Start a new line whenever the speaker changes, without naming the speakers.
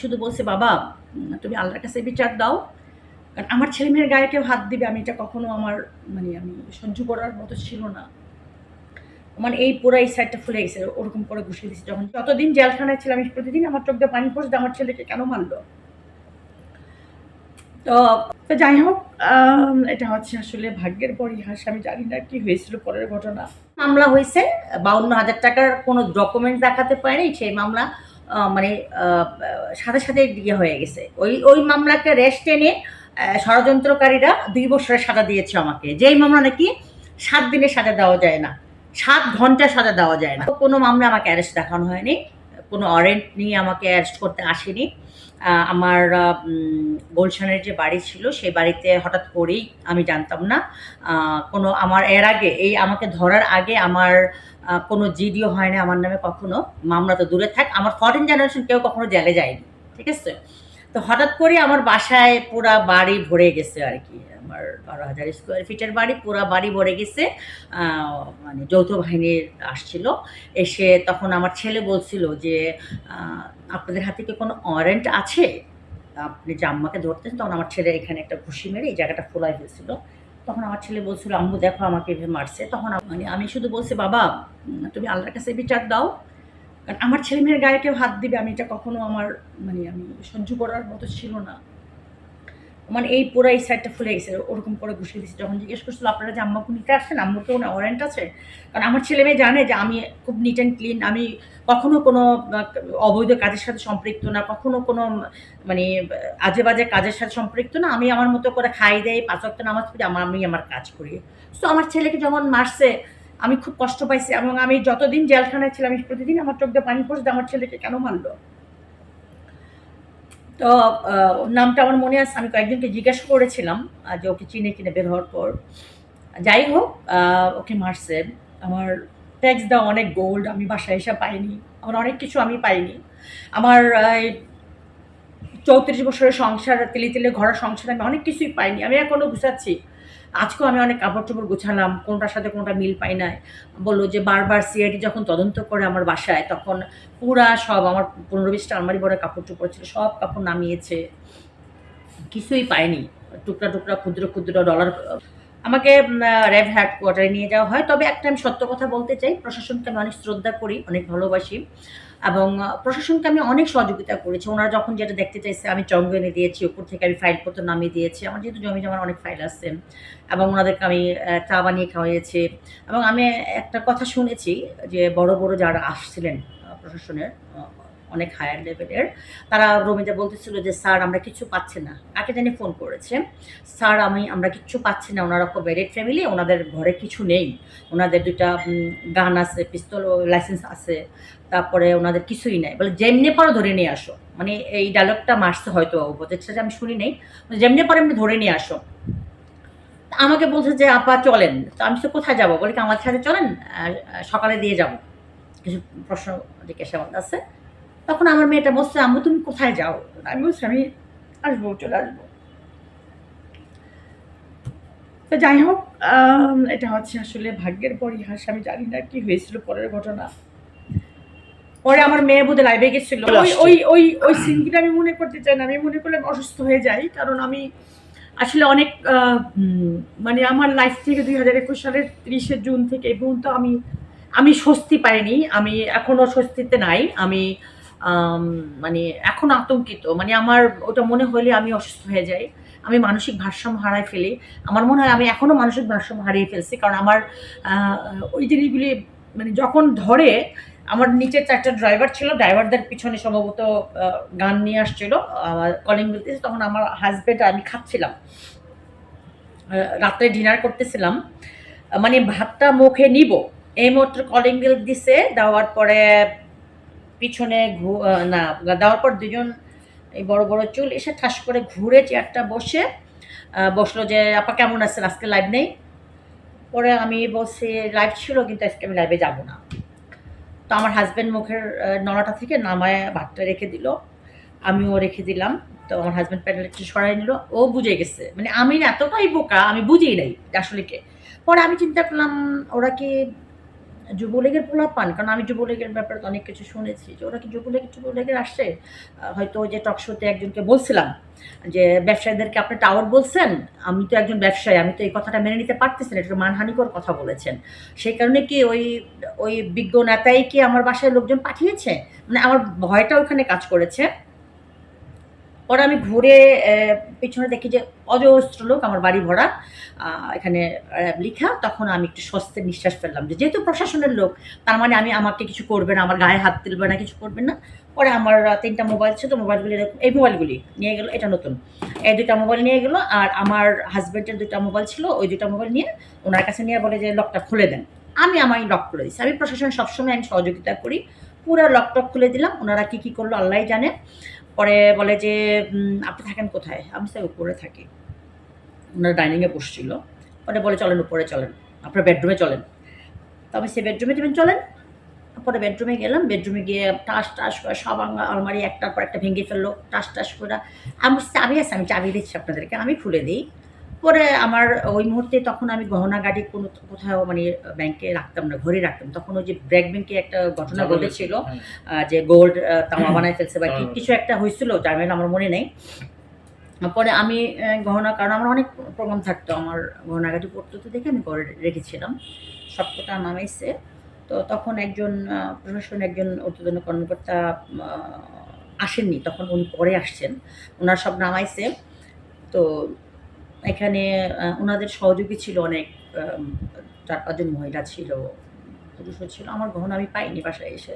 শুধু বলছি, বাবা, তুমি আল্লাহর কাছে বিচার দাও। কারণ আমার ছেলে মেয়ের গায়ে কেউ হাত দিবে, আমি এটা কখনো আমার মানে আমি সহ্য করার মতো ছিল না। মানে এই পুরো এই সাইডটা ফুলে গেছে, ওরকম করে ঘুষিয়ে দিয়েছে যখন। যতদিন জেলখানায় ছিলাম, আমি প্রতিদিন আমার চোখ দিয়ে পানি পড়ছে আমার ছেলেকে কেন মারলো? তো তো যাই হোক এটা হচ্ছে আসলে ভাগ্যের পরিহাস, আমি জানি না কি হয়েছিল পরের ঘটনা। মামলা হয়েছে, বাউন্ন হাজার টাকার কোনো ডকুমেন্ট দেখাতে পারেনি, সেই মামলা মানে সাথে সাথে ইয়ে হয়ে গেছে। ওই ওই মামলাকে রেস্ট এনে ষড়যন্ত্রকারীরা দুই বছরের সাজা দিয়েছে আমাকে। যেই মামলা নাকি সাত দিনের সাজা দেওয়া যায় না। সাত ঘণ্টা সাজা দেওয়া যায় না। কোনো মামলা আমাকে অ্যারেস্ট দেখানো হয়নি। কোনো ওয়ারেন্ট নিয়ে আমাকে অ্যারেস্ট করতে আসেনি। আমার গুলশানের যে বাড়ি ছিল সেই বাড়িতে হঠাৎ করেই আমি জানতাম না। কোনো আমার এর আগে, এই আমাকে ধরার আগে আমার কোনো জিডিও হয় না আমার নামে কখনো। মামলা তো দূরে থাক, আমার ফরেন জেনারেশন কেউ কখনো জেলে যায়নি, ঠিক আছে? তো হঠাৎ করে আমার বাসায় পুরা বাড়ি ভরে গেছে আর কি। আমার বারো হাজার স্কোয়ার ফিটের বাড়ি, পুরা বাড়ি ভরে গেছে। মানে যৌথ বাহিনীর আসছিল। এসে তখন আমার ছেলে বলছিল যে আপনাদের হাতে কি কোনো ওয়ারেন্ট আছে? আপনি যে আম্মাকে ধরতেন তখন আমার ছেলে এখানে একটা ঘুষি মেরে এই জায়গাটা ফোলাই হয়েছিল তখন আমার ছেলে বলছিল, আম্মু, দেখো আমাকে এভাবে মারছে। তখন মানে আমি শুধু বলছি, বাবা তুমি আল্লাহর কাছে বিচার দাও। কারণ আমার ছেলে মেয়ের গায়ে কেউ হাত দিবে, আমি এটা কখনো আমার মানে আমি সহ্য করার মতো ছিল না। মানে এই পুরো এই সাইডটা ফুলে গেছে, ওরকম করে ঘুষিয়ে দিয়েছে। যখন জিজ্ঞেস করছিল, আপনারা যে আম্মাকে নিতে আসছেন? আম্মুর কোনো ওয়ারেন্ট আছে? কারণ আমার ছেলে মেয়ে জানে যে আমি খুব নিট অ্যান্ড ক্লিন আমি কখনো কোনো অবৈধ কাজের সাথে সম্পৃক্ত না, কখনো কোনো মানে আজে বাজে কাজের সাথে সম্পৃক্ত না। আমি আমার মতো করে খাই দেয় পাঁচ ওয়াক্ত নামাজ পড়ি আমার আমি আমার কাজ করি। সো আমার ছেলেকে যখন মারছে, আমি খুব কষ্ট পাইছি এবং আমি যতদিন জেলখানায় ছিলাম, আমি প্রতিদিন আমার চোখ দিয়ে পানি পড়ছে আমার ছেলেকে কেন মারলো? তো নামটা আমার মনে আছে, আমি কয়েকজনকে জিজ্ঞাসা করেছিলাম যে ওকে চিনে কিনে বের হওয়ার পর। যাই হোক ওকে মারছে। আমার ট্যাক্স দেওয়া অনেক গোল্ড আমি বাসায় এসে পাইনি। আমার অনেক কিছু আমি পাইনি। আমার চৌত্রিশ বছরের সংসার, তেলে তেলে ঘরের সংসার আমি অনেক কিছুই পাইনি। আমি এখনও গুছাচ্ছি। আজকেও আমি অনেক কাপড় চোপড় গুছালাম, কোনটার সাথে কোনটা মিল পাই নাই। বলল যে বারবার সিআইডি যখন তদন্ত করে আমার বাসায়, তখন পুরা সব আমার পনেরো বিশটা আলমারি ভরে কাপড় চোপড় ছিল, সব কাপড় নামিয়েছে। কিছুই পাইনি। টুকরা টুকরা, ক্ষুদ্র ক্ষুদ্র ডলার আমাকে র্যাব হেডকোয়ার্টারে নিয়ে যাওয়া হয়। তবে একটা আমি সত্য কথা বলতে চাই, প্রশাসনকে আমি অনেক শ্রদ্ধা করি, অনেক ভালোবাসি। এবং প্রশাসনকে আমি অনেক সহযোগিতা করেছি। ওনারা যখন যেটা দেখতে চাইছে, আমি চঙ্গ এনে দিয়েছি, ওপর থেকে আমি ফাইল ফাইলপত্র নামিয়ে দিয়েছি। আমার যেহেতু জমি জমার অনেক ফাইল আছে এবং ওনাদেরকে আমি চা বানিয়ে খাওয়াইয়েছি এবং আমি একটা কথা শুনেছি যে বড় বড় যারা আসছিলেন প্রশাসনের অনেক হায়ার লেভেলের তারা রমিজা বলতেছিল যে, স্যার, আমরা কিছু পাচ্ছি না। কাকে জানি ফোন করেছে। স্যার, আমি, আমরা কিচ্ছু পাচ্ছি না। ওনারা খুব ব্যারেড ফ্যামিলি ওনাদের ঘরে কিছু নেই। ওনাদের দুইটা গান আছে পিস্তল লাইসেন্স আছে, তারপরে ওনাদের কিছুই নাই। বলে, যেমনি পারো ধরে নিয়ে আসো। মানে এই ডায়লগটা মারছে হয়তো উপদেশটা আমি শুনি নেই। যেমনি পারো এমনি ধরে নিয়ে আসো। আমাকে বলছে যে, আপা, চলেন। তো আমি তো কোথায় যাব? বলে, কি আমার সাথে চলেন? সকালে দিয়ে যাব। কিছু প্রশ্ন জিজ্ঞাসাবাদ আছে। তখন আমার মেয়েটা বলছে আম্মু তুমি কোথায় যাও? আমি বলছি আমি আসব চলে আসব। তো যাই হোক এটা হচ্ছে আসলে ভাগ্যের পরিহাস আমি জানি না কি হয়েছিল পরের ঘটনা। পরে আমার মেয়ে বোধহয় লাইভে গেছিল। ওই ওই ওই ওই সিনটা আমি মনে করতে চাই না আমি মনে করলে অসুস্থ হয়ে যাই কারণ আমি আসলে অনেক মানে আমার লাইফ থেকে দুই হাজার একুশ সালের তিরিশে জুন থেকে এই পর্যন্ত আমি আমি স্বস্তি পাইনি আমি এখনও স্বস্তিতে নাই আমি আম, মানে এখন আতঙ্কিত। মানে আমার ওটা মনে হলে আমি অসুস্থ হয়ে যাই। আমি মানসিক ভারসাম্য হারাই ফেলি। আমার মনে হয় আমি এখনও মানসিক ভারসাম্য হারিয়ে ফেলছি। কারণ আমার ওই জিনিসগুলি মানে যখন ধরে, আমার নিচে চারটা ড্রাইভার ছিল ড্রাইভারদের পিছনে সম্ভবত গান নিয়ে আসছিল কলিং বলতেছে, তখন আমার হাজব্যান্ড আমি খাচ্ছিলাম। রাত্রে ডিনার করতেছিলাম। মানে ভাতটা মুখে নিব। এই মাত্র কলিং বিল দিছে, দেওয়ার পরে পিছনে না, দেওয়ার পর দুজন এই বড় বড় চুল এসে ঠাস করে ঘুরে চেয়ারটা বসে বসল যে, আপা, কেমন আছেন? আজকে লাইভ নেই? পরে আমি বলছি লাইভ ছিল, কিন্তু আজকে আমি লাইভে যাব না। তো আমার হাজব্যান্ড মুখের নড়াটা থেকে নামায় ভাতটা রেখে দিল। আমিও রেখে দিলাম। তো আমার হাজব্যান্ড প্যান্ডেল একটু সরাই নিল। ও বুঝে গেছে। মানে আমি এতটাই বোকা, আমি বুঝেই নাই আসলে কে। পরে আমি চিন্তা করলাম, ওরা কি যুবলীগের পোলাপান কারণ আমি যুবলীগের ব্যাপারে অনেক কিছু শুনেছি যে ওরা কি যুবলীগ, যুবলীগের আসছে? হয়তো যে টক শোতে একজনকে বলছিলাম যে ব্যবসায়ীদেরকে আপনি টাওয়ার বলছেন, আমি তো একজন ব্যবসায়ী, আমি তো এই কথাটা মেনে নিতে পারতেছি না, এটা মানহানিকর কথা বলেছেন। সেই কারণে কি ওই ওই বিজ্ঞ নেতাই কি আমার বাসায় লোকজন পাঠিয়েছে? মানে আমার ভয়টা ওখানে কাজ করেছে। পরে আমি ঘুরে পিছনে দেখি যে অজস্র লোক আমার বাড়ি ভরা এখানে লিখা। তখন আমি একটু স্বস্তির নিঃশ্বাস ফেললাম যে যেহেতু প্রশাসনের লোক, তার মানে আমি আমাকে কিছু করবে না, আমার গায়ে হাত তুলবে না, কিছু করবে না। পরে আমার তিনটা মোবাইল ছিল, মোবাইলগুলি এই মোবাইলগুলি নিয়ে গেলো, এটা নতুন। এই দুইটা মোবাইল নিয়ে গেলো, আর আমার হাজব্যান্ডের দুইটা মোবাইল ছিল, ওই দুইটা মোবাইল নিয়ে ওনার কাছে নিয়ে বলে যে লকটা খুলে দেন। আমি আমার লক করে দিচ্ছি আমি প্রশাসন সবসময় আমি সহযোগিতা করি। পুরো লক টক খুলে দিলাম। ওনারা কী কী করল আল্লাহ জানে। পরে বলে যে আপনি থাকেন কোথায়? আমি স্যার উপরে থাকি। ওনার ডাইনিংয়ে বসছিল। পরে বলে, চলেন উপরে, চলেন। আপনার বেডরুমে চলেন। তো আমি সে বেডরুমে যাবেন চলেন, পরে বেডরুমে গেলাম। বেডরুমে গিয়ে টাস টাস করে সব আলমারি একটার পর একটা ভেঙে ফেলল। টাস টাস করে। আমার চাবি আছে আমি চাবি দিচ্ছি আপনাদেরকে। আমি খুলে দিই। পরে আমার ওই মুহূর্তে তখন আমি গহনা গাড়ি কোনো কোথাও মানে ব্যাংকে রাখতাম না ঘরে রাখতাম। তখন ওই যে ব্র্যাক ব্যাংকে একটা ঘটনা ঘটেছিল
হ্যাঁ।
যে গোল্ড তামা বানায় ফেলছে বা কিছু একটা হয়েছিল জামিল আমার মনে নেই। পরে আমি গহনা কারণ আমার অনেক প্রোগ্রাম থাকতো আমার গহনাগাটি পড়তে তো দেখে আমি ঘরে রেখেছিলাম। সব সবকটা নামাইছে। তো তখন একজন প্রশাসন একজন ঊর্ধ্বতন কর্মকর্তা আসেননি। তখন উনি পরে আসছেন। ওনার সব নামাইছে। তো এখানে ওনাদের সহযোগী ছিল অনেক চার পাঁচজন মহিলা ছিল, পুরুষও ছিল। আমার গহনা আমি পাইনি বাসায় এসে।